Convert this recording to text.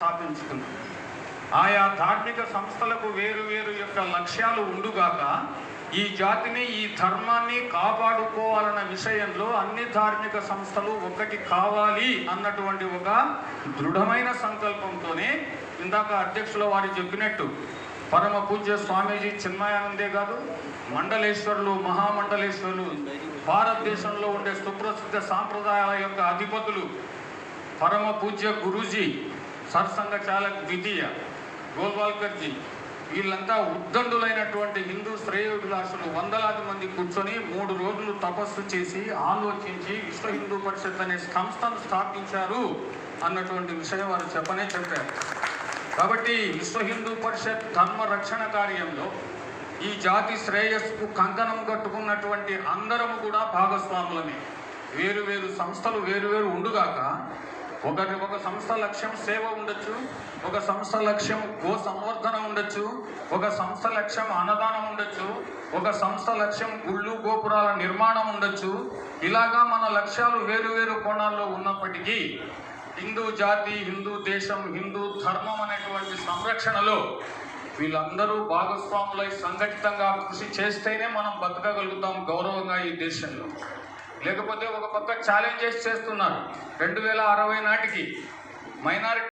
స్థాపించుకుంది ఆయా ధార్మిక సంస్థలకు వేరు వేరు యొక్క లక్ష్యాలు ఉండుగాక ఈ జాతిని ఈ ధర్మాన్ని కాపాడుకోవాలన్న విషయంలో అన్ని ధార్మిక సంస్థలు ఒకటి కావాలి అన్నటువంటి ఒక దృఢమైన సంకల్పంతోనే ఇందాక అధ్యక్షుల వారు చెప్పినట్టు పరమ పూజ్య స్వామీజీ చిన్మయానందే కాదు మండలేశ్వరులు మహామండలేశ్వరులు భారతదేశంలో ఉండే సుప్రసిద్ధ సాంప్రదాయాల యొక్క అధిపతులు పరమ పూజ్య గురూజీ సత్సంగ చాలక్ ద్వితీయ గోల్వాల్కర్జీ వీళ్ళంతా ఉద్దండులైనటువంటి హిందూ శ్రేయోభిలాషులు వందలాది మంది కూర్చొని మూడు రోజులు తపస్సు చేసి ఆలోచించి విశ్వ హిందూ పరిషత్ అనే సంస్థను స్థాపించారు అన్నటువంటి విషయం వారు చెప్పనే చెప్పారు. కాబట్టి విశ్వ హిందూ పరిషత్ ధర్మ రక్షణ కార్యంలో ఈ జాతి శ్రేయస్సుకు కంకణం కట్టుకున్నటువంటి అందరము కూడా భాగస్వాములమే. వేరు వేరు సంస్థలు వేరు వేరు ఉండుగాక ఒకటి ఒక సంస్థ లక్ష్యం సేవ ఉండొచ్చు ఒక సంస్థ లక్ష్యం గో సంవర్ధన ఉండొచ్చు ఒక సంస్థ లక్ష్యం అన్నదానం ఉండొచ్చు ఒక సంస్థ లక్ష్యం గుళ్ళు గోపురాల నిర్మాణం ఉండొచ్చు. ఇలాగా మన లక్ష్యాలు వేరు వేరు కోణాల్లో ఉన్నప్పటికీ హిందూ జాతి హిందూ దేశం హిందూ ధర్మం అనేటువంటి సంరక్షణలో వీళ్ళందరూ భాగస్వాములై సంఘటితంగా కృషి చేస్తేనే మనం బతకగలుగుతాం గౌరవంగా ఈ దేశంలో. లేకపోతే ఒక కొత్త ఛాలెంజెస్ చేస్తున్నారు. రెండు వేల అరవై నాటికి మైనారిటీ